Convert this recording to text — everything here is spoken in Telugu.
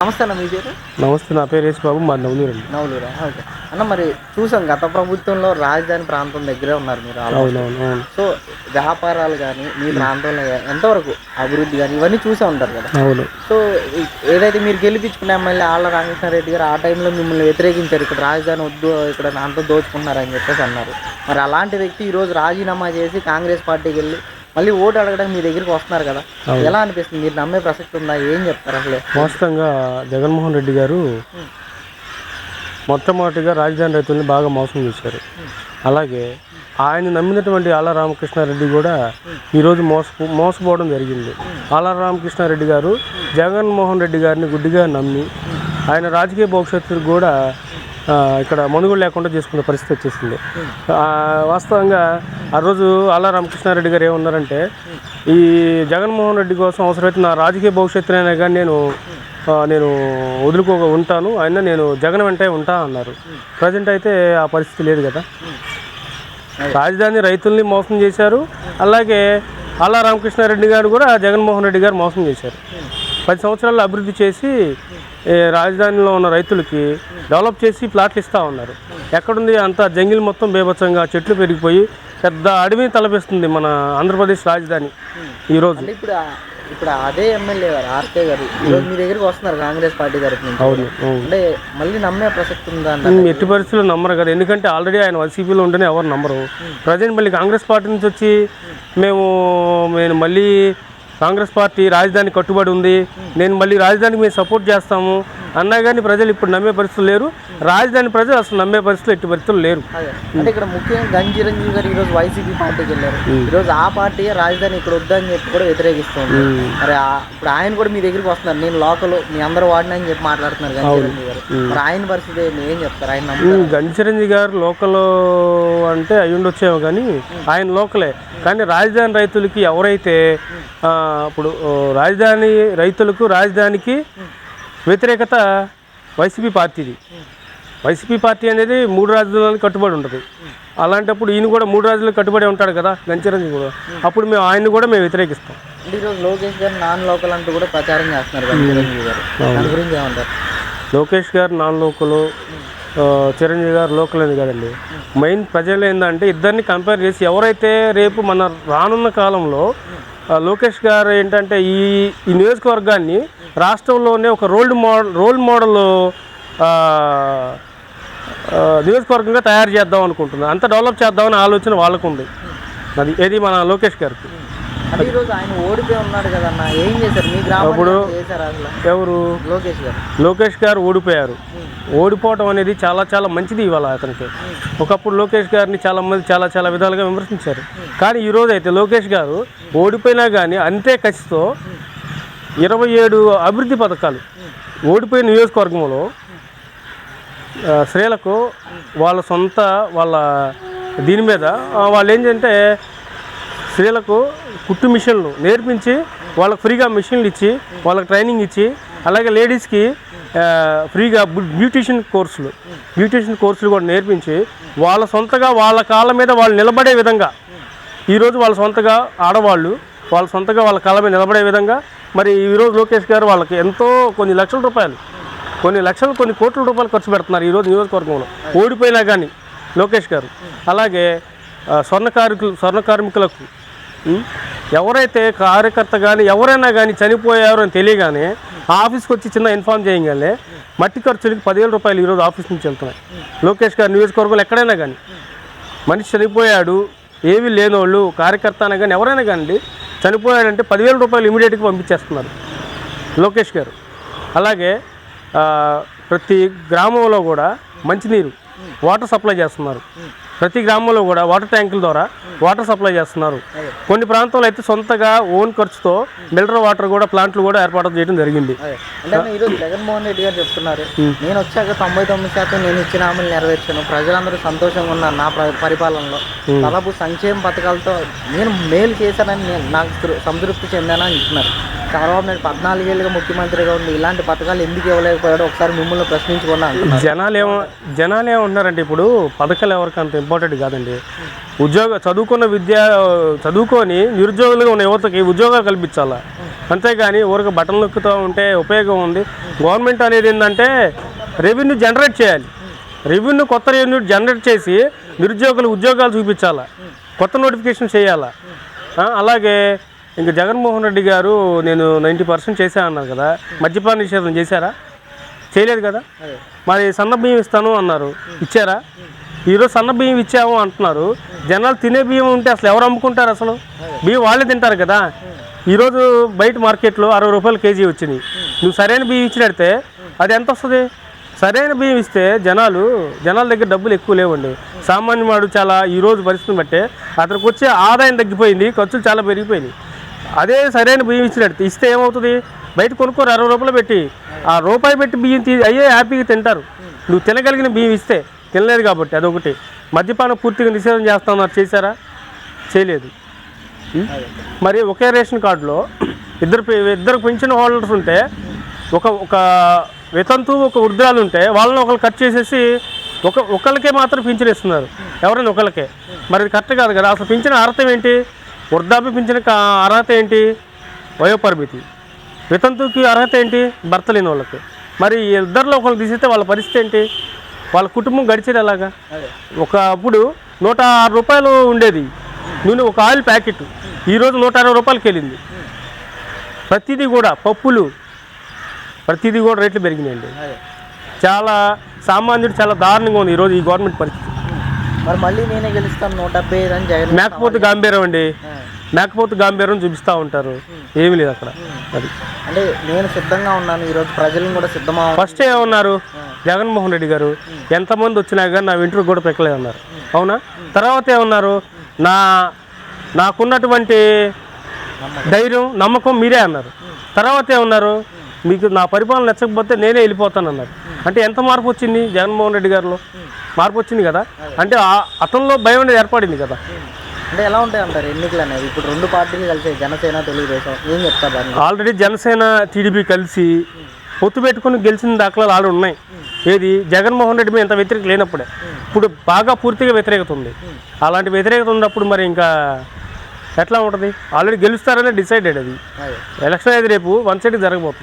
నమస్తే అన్న మీ పేరు? నమస్తే నా పేరు యేసు బాబు మా నవనూరండి నవలూరా ఓకే. అన్న మరి చూసాం గత ప్రభుత్వంలో రాజధాని ప్రాంతం దగ్గరే ఉన్నారు మీరు. అవునవును అవును. సో వ్యాపారాలు కానీ మీ ప్రాంతంలో ఎంతవరకు అభివృద్ధి కానీ ఇవన్నీ చూసే ఉంటారు కదా? అవును. సో ఏదైతే మీరు గెలిపించుకున్న ఎమ్మెల్యే ఆళ్ళ రామకృష్ణారెడ్డి గారు ఆ టైంలో మిమ్మల్ని వ్యతిరేకించారు ఇక్కడ రాజధాని వద్దు ఇక్కడ అంతా దోచుకుంటున్నారని చెప్పేసి అన్నారు. మరి అలాంటి వ్యక్తి ఈరోజు రాజీనామా చేసి కాంగ్రెస్ పార్టీకి వెళ్ళి మళ్ళీ ఓటు అడగడానికి మీ దగ్గరికి వస్తున్నారు కదా. ఎలా అనిపిస్తుంది? మీరు నమ్మే ప్రసక్తి ఉందా? ఏం చెప్తారు అసలు? వాస్తవంగా జగన్మోహన్ రెడ్డి గారు మొట్టమొదటిగా రాజధాని రైతుల్ని బాగా మోసం చేశారు. అలాగే ఆయన నమ్మినటువంటి ఆళ్ళ రామకృష్ణారెడ్డి కూడా ఈరోజు మోసపో మోసపోవడం జరిగింది. ఆళ్ళ రామకృష్ణారెడ్డి గారు జగన్మోహన్ రెడ్డి గారిని గుడ్డిగా నమ్మి ఆయన రాజకీయ భవిష్యత్తు కూడా ఇక్కడ మనుగోలు లేకుండా చేసుకునే పరిస్థితి వచ్చేసింది. వాస్తవంగా ఆ రోజు ఆళ్ళ రామకృష్ణారెడ్డి గారు ఏమన్నారంటే ఈ జగన్మోహన్ రెడ్డి కోసం అవసరమైతే నా రాజకీయ భవిష్యత్తునైనా కానీ నేను నేను వదులుకోక ఉంటాను. అయినా నేను జగన్ వెంటే ఉంటా అన్నారు. ప్రజెంట్ అయితే ఆ పరిస్థితి లేదు కదా. రాజధాని రైతుల్ని మోసం చేశారు. అలాగే అల్లా రామకృష్ణారెడ్డి గారు కూడా జగన్మోహన్ రెడ్డి గారు మోసం చేశారు. పది సంవత్సరాల్లో అభివృద్ధి చేసి రాజధానిలో ఉన్న రైతులకి డెవలప్ చేసి ప్లాట్లు ఇస్తూ ఉన్నారు. ఎక్కడుంది అంత జంగిల్ మొత్తం బేభత్సంగా చెట్లు పెరిగిపోయి పెద్ద అడవిని తలపిస్తుంది మన ఆంధ్రప్రదేశ్ రాజధాని ఈరోజు. ఇప్పుడు ఇప్పుడు అదే ఎమ్మెల్యే గారు ఆర్కే గారు మీ దగ్గరికి వస్తున్నారు కాంగ్రెస్ పార్టీ తరఫు నుంచి. అవును అంటే మళ్ళీ నమ్మే ప్రసక్తి ఉందా ఎట్టి పరిస్థితుల్లో నమ్మరు కదా. ఎందుకంటే ఆల్రెడీ ఆయన వైసీపీలో ఉంటేనే ఎవరు నమ్మరు. ప్రజెంట్ మళ్ళీ కాంగ్రెస్ పార్టీ నుంచి వచ్చి మేము నేను మళ్ళీ కాంగ్రెస్ పార్టీ రాజధాని కట్టుబడి ఉంది. నేను మళ్ళీ రాజధానికి మేము సపోర్ట్ చేస్తాము. అన్నా కానీ ప్రజలు ఇప్పుడు నమ్మే పరిస్థితులు లేరు. రాజధాని ప్రజలు అసలు నమ్మే పరిస్థితులు ఎట్టి పరిస్థితులు లేరు. అంటే ఇక్కడ ముఖ్యంగా గంజి చిరంజీవి గారు ఈరోజు వైసీపీ పార్టీకి వెళ్ళారు. ఈరోజు ఆ పార్టీ రాజధాని ఇక్కడ వద్దని చెప్పి కూడా వ్యతిరేకిస్తుంది మరి ఇప్పుడు ఆయన కూడా మీ దగ్గరికి వస్తున్నారు. నేను లోకల్ మీ అందరూ వాడిన అని చెప్పి మాట్లాడుతున్నారు గంజి చిరంజీవి గారు. మరి ఆయన పరిస్థితి? ఏం చెప్తారు? ఆయన? గంచిరంజి గారు లోకల్ అంటే అయి ఉండొచ్చేమో కానీ ఆయన లోకలే. కానీ రాజధాని రైతులకి ఎవరైతే ఇప్పుడు రాజధాని రైతులకు రాజధానికి వ్యతిరేకత వైసీపీ పార్టీది. వైసీపీ పార్టీ అనేది మూడు రాజధానులకు కట్టుబడి ఉంటుంది. అలాంటప్పుడు ఈయన కూడా మూడు రాజులకు కట్టుబడి ఉంటాడు కదా గంచిరంజి కూడా. అప్పుడు మేము ఆయన్ని కూడా మేము వ్యతిరేకిస్తాం. ఈరోజు లోకేష్ గారు నాన్ లోకల్ అంటూ కూడా ప్రచారం చేస్తున్నారు గురించి ఏమంటారు? లోకేష్ గారు నాన్ లోకల్ చిరంజీవి గారు లోకల్ అని కదండి. మెయిన్ ప్రజలు ఏంటంటే ఇద్దరిని కంపేర్ చేసి ఎవరైతే రేపు మన రానున్న కాలంలో లోకేష్ గారు ఏంటంటే ఈ ఈ నియోజకవర్గాన్ని రాష్ట్రంలోనే ఒక రోల్ మోడల్ రోల్ మోడల్ నియోజకవర్గంగా తయారు చేద్దాం అనుకుంటున్నాను అంత డెవలప్ చేద్దామని ఆలోచన వాళ్ళకు ఉంది అది ఏది మన లోకేష్ గారికి? ఈరోజు అసలు? ఎవరు? లోకేష్ గారు. లోకేష్ గారు ఓడిపోయారు. ఓడిపోవడం అనేది చాలా చాలా మంచిది ఇవాళ అతనికి. ఒకప్పుడు లోకేష్ గారిని చాలా మంది చాలా చాలా విధాలుగా విమర్శించారు. కానీ ఈ రోజు అయితే లోకేష్ గారు ఓడిపోయినా కానీ అంతే ఖర్చుతో ఇరవై ఏడు అభివృద్ధి పథకాలు ఓడిపోయిన నియోజకవర్గంలో స్త్రీలకు వాళ్ళ సొంత వాళ్ళ దీని మీద వాళ్ళు ఏంటంటే స్త్రీలకు కుట్టు మిషన్లు నేర్పించి వాళ్ళకి ఫ్రీగా మిషన్లు ఇచ్చి వాళ్ళకి ట్రైనింగ్ ఇచ్చి అలాగే లేడీస్కి ఫ్రీగా బు- బ్యూటీషియన్ కోర్సులు బ్యూటీషియన్ కోర్సులు కూడా నేర్పించి వాళ్ళ సొంతగా వాళ్ళ కాళ్ళ మీద వాళ్ళు నిలబడే విధంగా ఈరోజు వాళ్ళ సొంతగా ఆడవాళ్ళు వాళ్ళ సొంతగా వాళ్ళ కాళ్ళ మీద నిలబడే విధంగా మరి ఈరోజు లోకేష్ గారు వాళ్ళకి ఎంతో కొన్ని లక్షల రూపాయలు కొన్ని లక్షలు కొన్ని కోట్ల రూపాయలు ఖర్చు పెడుతున్నారు ఈరోజు నియోజకవర్గంలో. ఓడిపోయినా కానీ లోకేష్ గారు. అలాగే స్వర్ణ కార్మికులు స్వర్ణ కార్మికులకు ఎవరైతే కార్యకర్త కానీ ఎవరైనా కానీ చనిపోయారు అని తెలియగానే ఆఫీస్కి వచ్చి చిన్న ఇన్ఫామ్ చేయగానే మట్టి ఖర్చులకి పదివేల రూపాయలు ఈరోజు ఆఫీస్ నుంచి వెళ్తున్నాయి. లోకేష్ గారు నియోజకవర్గంలో ఎక్కడైనా కానీ మనిషి చనిపోయాడు ఏమీ లేనోళ్ళు కార్యకర్త అయినా కానీ ఎవరైనా కానీ చనిపోయాడంటే పదివేల రూపాయలు ఇమీడియట్గా పంపించేస్తున్నారు లోకేష్ గారు. అలాగే ప్రతి గ్రామంలో కూడా మంచినీరు వాటర్ సప్లై చేస్తున్నారు. ప్రతి గ్రామంలో కూడా వాటర్ ట్యాంకుల ద్వారా వాటర్ సప్లై చేస్తున్నారు. కొన్ని ప్రాంతాల్లో అయితే సొంతగా ఓన్ ఖర్చుతో మినరల్ వాటర్ కూడా ప్లాంట్లు కూడా ఏర్పాటు చేయడం జరిగింది. అంటే ఈరోజు జగన్మోహన్ రెడ్డి గారు చెప్తున్నారు. నేను వచ్చాక తొంభై తొమ్మిది శాతం నేను ఇచ్చిన హామీలు నెరవేర్చాను. ప్రజలందరూ సంతోషంగా ఉన్నారు నా ప్ర- పరిపాలనలో. దాదాపు సంక్షేమ పథకాలతో నేను మేలు చేశానని నేను నాకు సంతృప్తి చెందానని అంటున్నారు. చంద్రబాబు నాయుడు పద్నాలుగేళ్ళుగా ముఖ్యమంత్రిగా ఉంది ఇలాంటి పథకాలు ఎందుకు ఇవ్వలేకపోయాడో ఒకసారి మిమ్మల్ని ప్రశ్నించుకున్నాను జనాలు ఏమో జనాలు ఏమంటున్నారంటే ఇప్పుడు? పథకాలు ఎవరికి అంత ఇంపార్టెంట్ కాదండి. ఉద్యోగ చదువుకున్న విద్య చదువుకొని నిరుద్యోగులుగా ఉన్న యువతకి ఉద్యోగాలు కల్పించాలా? అంతేగాని ఊరికి బటన్ నొక్కుతూ ఉంటే ఉపయోగం ఉంది. గవర్నమెంట్ అనేది ఏంటంటే రెవెన్యూ జనరేట్ చేయాలి. రెవెన్యూ కొత్త రెవెన్యూ జనరేట్ చేసి నిరుద్యోగులు ఉద్యోగాలు చూపించాలా? కొత్త నోటిఫికేషన్ చేయాలా? అలాగే ఇంకా జగన్మోహన్ రెడ్డి గారు నేను నైంటీ పర్సెంట్ చేశా అన్నారు కదా. మద్యపాన నిషేధం చేశారా? చేయలేదు కదా. మరి సన్న బియ్యం ఇస్తాను అన్నారు. ఇచ్చారా? ఈరోజు సన్న బియ్యం ఇచ్చాము అంటున్నారు. జనాలు తినే బియ్యం ఉంటే అసలు ఎవరు అమ్ముకుంటారు అసలు? బియ్యం వాళ్ళే తింటారు కదా. ఈరోజు బయట మార్కెట్లో అరవై రూపాయలు కేజీ వచ్చింది నువ్వు సరైన బియ్యం ఇచ్చినడితే అది ఎంత వస్తుంది? సరైన బియ్యం ఇస్తే జనాలు జనాల దగ్గర డబ్బులు ఎక్కువ లేవండి. సామాన్యవాడు చాలా ఈ రోజు పరిస్థితిని బట్టే అతనికి వచ్చే ఆదాయం తగ్గిపోయింది ఖర్చులు చాలా పెరిగిపోయింది అదే సరైన బియ్యం ఇచ్చినట్టు. ఇస్తే ఏమవుతుంది? బయట కొనుక్కోరు అరవై రూపాయలు పెట్టి ఆ రూపాయి పెట్టి బియ్యం తీ అయ్యే హ్యాపీగా తింటారు. నువ్వు తినగలిగిన బియ్యం ఇస్తే తినలేదు కాబట్టి అదొకటి. మద్యపానం పూర్తిగా నిషేధం చేస్తున్నారు చేశారా? చేయలేదు. మరి ఒకే రేషన్ కార్డులో ఇద్దరు ఇద్దరు పెన్షన్ హోల్డర్స్ ఉంటే ఒక ఒక వితంతు ఒక వృద్ధురాలు ఉంటే వాళ్ళని ఒకరు కట్ చేసేసి ఒక ఒకరికే మాత్రం పింఛన్ ఇస్తున్నారు. ఎవరైనా ఒకరికే మరి కరెక్ట్ కాదు కదా. అసలు పింఛన్ అర్థం ఏంటి? వృద్ధాప్య పింఛన్ అర్హత ఏంటి? వయోపరిమితి. వితంతుకి అర్హత ఏంటి? భర్త లేని వాళ్ళకి. మరి ఇద్దరిలో ఒకరు తీసేస్తే వాళ్ళ పరిస్థితి ఏంటి? వాళ్ళ కుటుంబం గడిచేది ఎలాగా? అదే ఒక అప్పుడు నూట ఆరు రూపాయలు ఉండేది. నూనె ఒక ఆయిల్ ప్యాకెట్. ఈరోజు నూట అరవై రూపాయలకి వెళ్ళింది. ప్రతిదీ కూడా పప్పులు. ప్రతిదీ కూడా రేట్లు పెరిగినాయండి. చాలా సామాన్యుడు చాలా దారుణంగా ఉంది ఈరోజు ఈ గవర్నమెంట్ పరిస్థితి. మరి మళ్ళీ నేనే గెలుస్తాను నూట డెబ్బై ఐదు అని జగన్ మేకపోతు గాంభీర్యం అండి. మేకపోతు గాంభీర్యం చూపిస్తూ ఉంటారు. ఏమీ లేదు అక్కడ. అది. అంటే నేను సిద్ధంగా ఉన్నాను ఈరోజు ప్రజలను కూడా సిద్ధమా ఫస్ట్ ఏమన్నారు? జగన్మోహన్ రెడ్డి గారు ఎంతమంది వచ్చినా కానీ నా వెంట్రుకు కూడా పెక్కలేదు అన్నారు. అవునా? తర్వాత ఏమన్నారు? నా నాకున్నటువంటి ధైర్యం నమ్మకం మీరే అన్నారు. తర్వాత ఏమన్నారు? మీకు నా పరిపాలన నచ్చకపోతే నేనే వెళ్ళిపోతాను అన్నారు. అంటే ఎంత మార్పు వచ్చింది జగన్మోహన్ రెడ్డి గారిలో? మార్పు వచ్చింది కదా? అంటే అతనిలో భయం అనేది ఏర్పడింది కదా? అంటే ఎలా ఉంటాయి అంటారు ఎన్నికలు అనేవి? ఇప్పుడు రెండు పార్టీలు కలిసి జనసేన తెలుగుదేశం ఏం చెప్తారు దాన్ని ఆల్రెడీ జనసేన టీడీపీ కలిసి పొత్తు పెట్టుకుని గెలిచిన దాఖలాలు ఆల్రెడీ ఉన్నాయి. ఏది? జగన్మోహన్ రెడ్డి మీద ఇంత వ్యతిరేకత లేనప్పుడే. ఇప్పుడు బాగా పూర్తిగా వ్యతిరేకత ఉంది. అలాంటి వ్యతిరేకత ఉన్నప్పుడు మరి ఇంకా ఎట్లా ఉంటుంది? ఆల్రెడీ గెలుస్తారనే డిసైడెడ్ అది. అదే. ఎలక్షన్ అయితే రేపు వన్ సైడ్ జరగబోతుంది.